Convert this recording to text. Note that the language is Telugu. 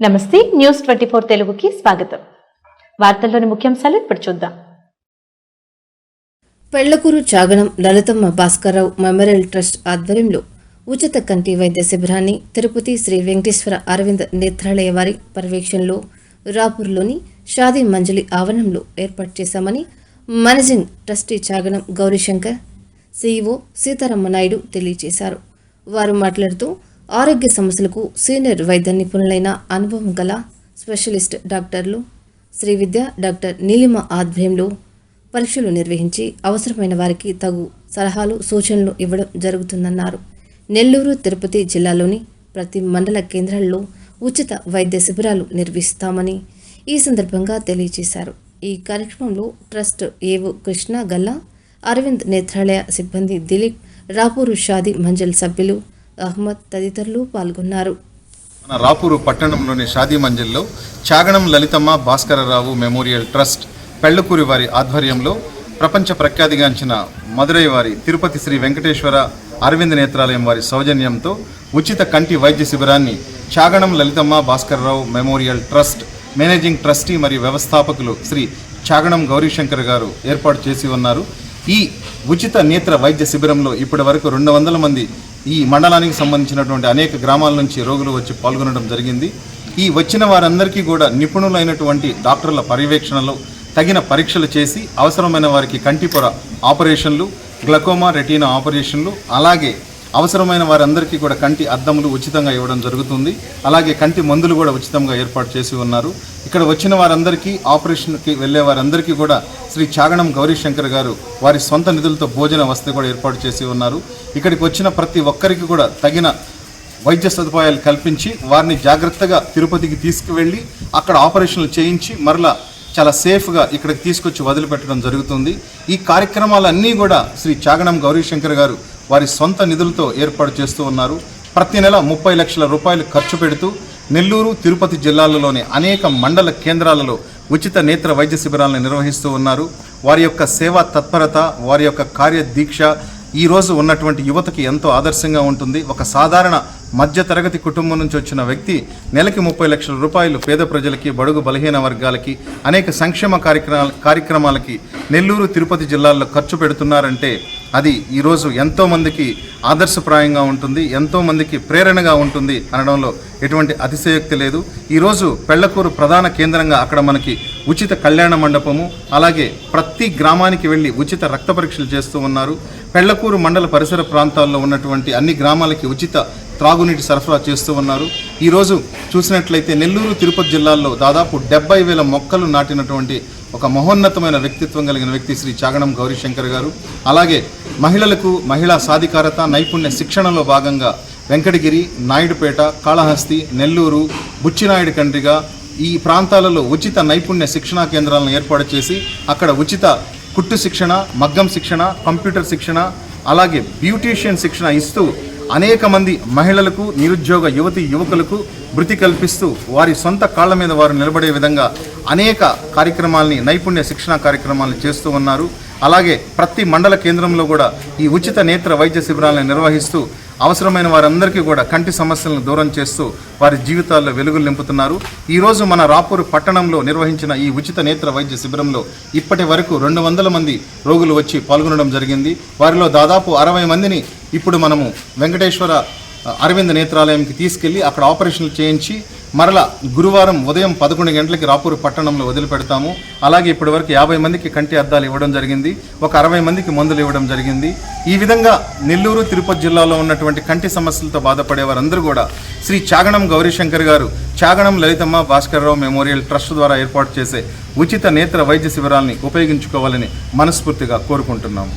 నమస్తే న్యూస్ ట్వంటీ ఫోర్ తెలుగుకి స్వాగతం. వార్తల్లోని ముఖ్యాంశాలు ఇప్పుడు చూద్దాం. పెళ్ళకూరు చాగనం లలితమ్మ భాస్కర్రావు మెమోరియల్ ట్రస్ట్ ఆధ్వర్యంలో ఉచిత కంటి వైద్య శిబిరాన్ని తిరుపతి శ్రీ వెంకటేశ్వర అరవింద్ నేత్రాలయ వారి పర్యవేక్షణలో రాపూర్లోని షాదీ మంజలి ఆవరణంలో ఏర్పాటు చేశామని managing trustee Chaganam Gowrishankar CEO Seetharama Naidu తెలియజేశారు. వారు మాట్లాడుతూ ఆరోగ్య సమస్యలకు సీనియర్ వైద్య నిపుణులైన అనుభవం గల స్పెషలిస్ట్ డాక్టర్లు శ్రీ విద్య డాక్టర్ నీలిమ ఆధ్వర్యంలో పరీక్షలు నిర్వహించి అవసరమైన వారికి తగు సలహాలు సూచనలు ఇవ్వడం జరుగుతుందన్నారు. నెల్లూరు తిరుపతి జిల్లాలోని ప్రతి మండల కేంద్రాల్లో ఉచిత వైద్య శిబిరాలు నిర్వహిస్తామని ఈ సందర్భంగా తెలియజేశారు. ఈ కార్యక్రమంలో ట్రస్ట్ ఏవో కృష్ణ గల్లా అరవింద్ నేత్రాలయ సిబ్బంది దిలీప్ రాపూరు షాది మంజల్ సభ్యులు అహ్మద్ తదితరులు పాల్గొన్నారు. మన రాపూరు పట్టణంలోని షాదీ మంజిల్లో చాగణం లలితమ్మ భాస్కరరావు మెమోరియల్ ట్రస్ట్ పెళ్ళకూరి వారి ఆధ్వర్యంలో ప్రపంచ ప్రఖ్యాతిగాంచిన మదురై వారి తిరుపతి శ్రీ వెంకటేశ్వర అరవింద్ నేత్రాలయం వారి సౌజన్యంతో ఉచిత కంటి వైద్య శిబిరాన్ని Chaganam Lalithamma Bhaskararao memorial trust managing trustee మరియు వ్యవస్థాపకులు శ్రీ చాగణం గౌరీశంకర్ గారు ఏర్పాటు చేసి ఉన్నారు. ఈ ఉచిత నేత్ర వైద్య శిబిరంలో ఇప్పటి వరకు రెండు వందల మంది ఈ మండలానికి సంబంధించినటువంటి అనేక గ్రామాల నుంచి రోగులు వచ్చి పాల్గొనడం జరిగింది. ఈ వచ్చిన వారందరికీ కూడా నిపుణులైనటువంటి డాక్టర్ల పర్యవేక్షణలో తగిన పరీక్షలు చేసి అవసరమైన వారికి కంటిపొర ఆపరేషన్లు గ్లకోమా రెటీనా ఆపరేషన్లు అలాగే అవసరమైన వారందరికీ కూడా కంటి అద్దములు ఉచితంగా ఇవ్వడం జరుగుతుంది. అలాగే కంటి మందులు కూడా ఉచితంగా ఏర్పాటు చేసి ఉన్నారు. ఇక్కడ వచ్చిన వారందరికీ ఆపరేషన్కి వెళ్ళే వారందరికీ కూడా శ్రీ చాగణం గౌరీశంకర్ గారు వారి సొంత నిధులతో భోజన వసతి కూడా ఏర్పాటు చేసి ఉన్నారు. ఇక్కడికి వచ్చిన ప్రతి ఒక్కరికి కూడా తగిన వైద్య సదుపాయాలు కల్పించి వారిని జాగ్రత్తగా తిరుపతికి తీసుకువెళ్ళి అక్కడ ఆపరేషన్లు చేయించి మరలా చాలా సేఫ్గా ఇక్కడికి తీసుకొచ్చి వదిలిపెట్టడం జరుగుతుంది. ఈ కార్యక్రమాలన్నీ కూడా శ్రీ చాగణం గౌరీశంకర్ గారు వారి సొంత నిధులతో ఏర్పాటు చేస్తూ ఉన్నారు. ప్రతి నెల ముప్పై లక్షల రూపాయలు ఖర్చు పెడుతూ నెల్లూరు తిరుపతి జిల్లాలలోని అనేక మండల కేంద్రాలలో ఉచిత నేత్ర వైద్య శిబిరాలను నిర్వహిస్తూ ఉన్నారు. వారి యొక్క సేవా తత్పరత వారి యొక్క కార్యదీక్ష ఈ రోజు ఉన్నటువంటి యువతకి ఎంతో ఆదర్శంగా ఉంటుంది. ఒక సాధారణ మధ్యతరగతి కుటుంబం నుంచి వచ్చిన వ్యక్తి నెలకి ముప్పై లక్షల రూపాయలు పేద ప్రజలకి బడుగు బలహీన వర్గాలకి అనేక సంక్షేమ కార్యక్రమాల కార్యక్రమాలకి నెల్లూరు తిరుపతి జిల్లాల్లో ఖర్చు పెడుతున్నారంటే అది ఈరోజు ఎంతోమందికి ఆదర్శప్రాయంగా ఉంటుంది ఎంతోమందికి ప్రేరణగా ఉంటుంది అనడంలో ఎటువంటి అతిశయోక్తి లేదు. ఈరోజు పెళ్ళకూరు ప్రధాన కేంద్రంగా అక్కడ మనకి ఉచిత కళ్యాణ మండపము అలాగే ప్రతి గ్రామానికి వెళ్ళి ఉచిత రక్త పరీక్షలు చేస్తూ ఉన్నారు. పెళ్ళకూరు మండల పరిసర ప్రాంతాల్లో ఉన్నటువంటి అన్ని గ్రామాలకి ఉచిత త్రాగునీటి సరఫరా చేస్తూ ఉన్నారు. ఈరోజు చూసినట్లయితే నెల్లూరు తిరుపతి జిల్లాల్లో దాదాపు డెబ్బై వేల మొక్కలు నాటినటువంటి ఒక మహోన్నతమైన వ్యక్తిత్వం కలిగిన వ్యక్తి శ్రీ చాగణం గౌరీశంకర్ గారు. అలాగే మహిళలకు మహిళా సాధికారత నైపుణ్య శిక్షణలో భాగంగా వెంకటగిరి నాయుడుపేట కాళహస్తి నెల్లూరు బుచ్చినాయుడు కండ్రిగా ఈ ప్రాంతాలలో ఉచిత నైపుణ్య శిక్షణా కేంద్రాలను ఏర్పాటు చేసి అక్కడ ఉచిత కుట్టు శిక్షణ మగ్గం శిక్షణ కంప్యూటర్ శిక్షణ అలాగే బ్యూటీషియన్ శిక్షణ ఇస్తూ అనేక మంది మహిళలకు నిరుద్యోగ యువతి యువకులకు వృత్తి కల్పిస్తూ వారి సొంత కాళ్ళ మీద వారు నిలబడే విధంగా అనేక కార్యక్రమాల్ని నైపుణ్య శిక్షణ కార్యక్రమాలను చేస్తూ ఉన్నారు. అలాగే ప్రతి మండల కేంద్రంలో కూడా ఈ ఉచిత నేత్ర వైద్య శిబిరాలను నిర్వహిస్తూ అవసరమైన వారందరికీ కూడా కంటి సమస్యలను దూరం చేస్తూ వారి జీవితాల్లో వెలుగులు నింపుతున్నారు. ఈరోజు మన రాపూరు పట్టణంలో నిర్వహించిన ఈ ఉచిత నేత్ర వైద్య శిబిరంలో ఇప్పటి వరకు రెండు వందల మంది రోగులు వచ్చి పాల్గొనడం జరిగింది. వారిలో దాదాపు అరవై మందిని ఇప్పుడు మనము వెంకటేశ్వర అరవింద్ నేత్రాలయంకి తీసుకెళ్ళి అక్కడ ఆపరేషన్లు చేయించి మరల గురువారం ఉదయం పదకొండు గంటలకి రాపూర్ పట్టణంలో వదిలిపెడతాము. అలాగే ఇప్పటి వరకు యాభై మందికి కంటి అద్దాలు ఇవ్వడం జరిగింది. ఒక అరవై మందికి మందులు ఇవ్వడం జరిగింది. ఈ విధంగా నెల్లూరు తిరుపతి జిల్లాలో ఉన్నటువంటి కంటి సమస్యలతో బాధపడే వారందరూ కూడా శ్రీ చాగణం గౌరీశంకర్ గారు చాగణం లలితమ్మ భాస్కర్రావు మెమోరియల్ ట్రస్ట్ ద్వారా ఏర్పాటు చేసే ఉచిత నేత్ర వైద్య శిబిరాల్ని ఉపయోగించుకోవాలని మనస్ఫూర్తిగా కోరుకుంటున్నాము.